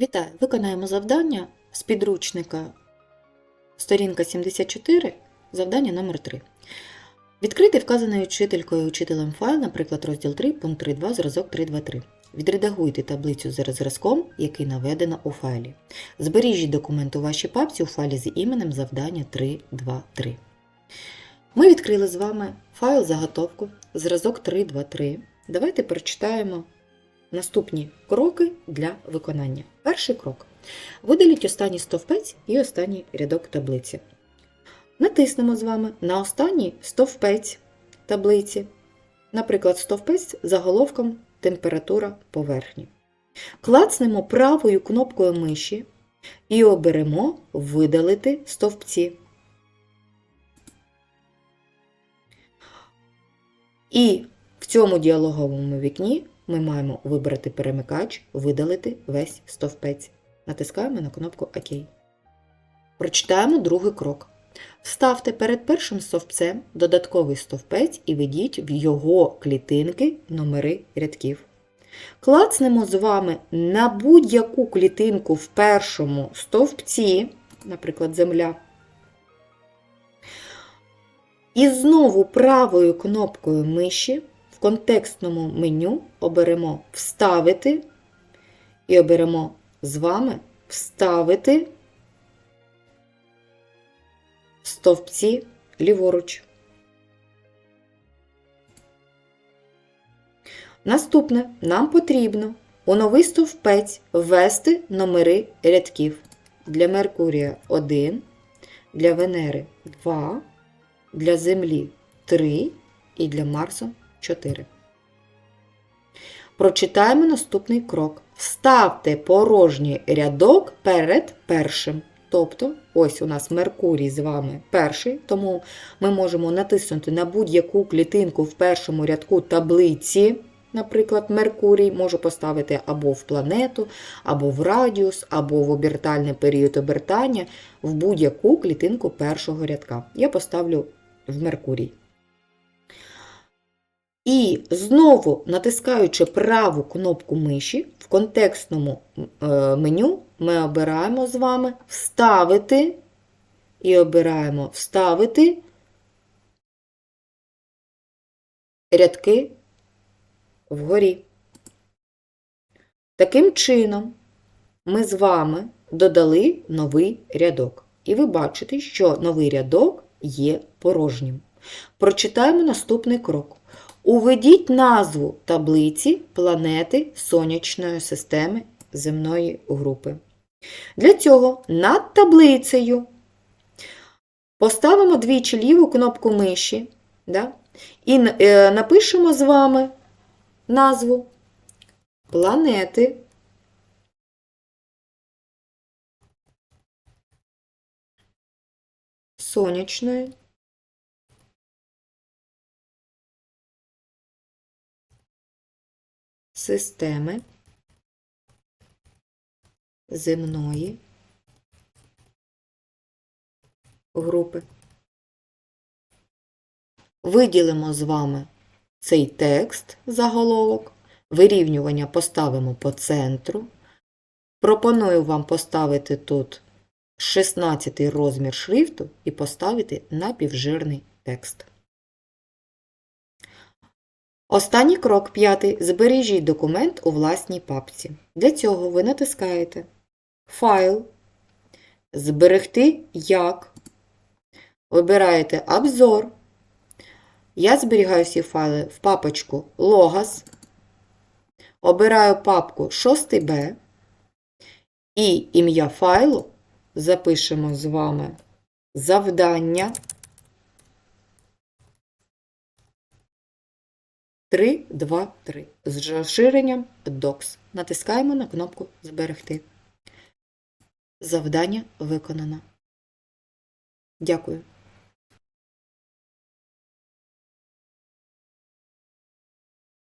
Вітаю! Виконаємо завдання з підручника сторінка 74, завдання номер 3 Відкрити вказаний учителькою учителем файл, наприклад, розділ 3, пункт 3.2, зразок 3.2.3. Відредагуйте таблицю з зразком, який наведено у файлі. Збережіть документ у вашій папці у файлі з іменем завдання 3.2.3. Ми відкрили з вами файл заготовку, зразок 3.2.3. Давайте прочитаємо Наступні кроки для виконання. Перший крок. Видаліть останній стовпець і останній рядок таблиці. Натиснемо з вами на останній стовпець таблиці, наприклад, стовпець заголовком Температура поверхні. Клацнемо правою кнопкою миші і оберемо Видалити стовпці. І в цьому діалоговому вікні ми маємо вибрати перемикач, видалити весь стовпець. Натискаємо на кнопку ОК. Прочитаємо другий крок. Вставте перед першим стовпцем додатковий стовпець і введіть в його клітинки номери рядків. Клацнемо з вами на будь-яку клітинку в першому стовпці, наприклад, земля. І знову правою кнопкою миші контекстному меню оберемо Вставити і оберемо з вами Вставити стовпці ліворуч. Наступне нам потрібно у новий стовпець ввести номери рядків. Для Меркурія 1, для Венери 2, для Землі 3 і для Марсу 4. Прочитаємо наступний крок. Вставте порожній рядок перед першим. Тобто, ось у нас Меркурій з вами перший, тому ми можемо натиснути на будь-яку клітинку в першому рядку таблиці. Наприклад, Меркурій можу поставити або в планету, або в радіус, або в обертальний період обертання в будь-яку клітинку першого рядка. Я поставлю в Меркурій. І знову натискаючи праву кнопку миші в контекстному е, меню, ми обираємо з вами Вставити і обираємо Вставити рядки вгорі. Таким чином, ми з вами додали новий рядок. І ви бачите, що новий рядок є порожнім. Прочитаємо наступний крок. Уведіть назву таблиці планети Сонячної системи земної групи. Для цього над таблицею поставимо двічі ліву кнопку миші да, і е, напишемо з вами назву планети Сонячної системи земної групи. Виділимо з вами цей текст заголовок, вирівнювання поставимо по центру. Пропоную вам поставити тут 16 розмір шрифту і поставити напівжирний текст. Останній крок п'ятий. Збережіть документ у власній папці. Для цього ви натискаєте Файл, Зберегти як. Вибираєте Обзор. Я зберігаю всі файли в папочку Logos. Обираю папку 6Б. І ім'я файлу запишемо з вами завдання. 3, 2, 3 з розширенням DOCS. Натискаємо на кнопку Зберегти. Завдання виконано. Дякую.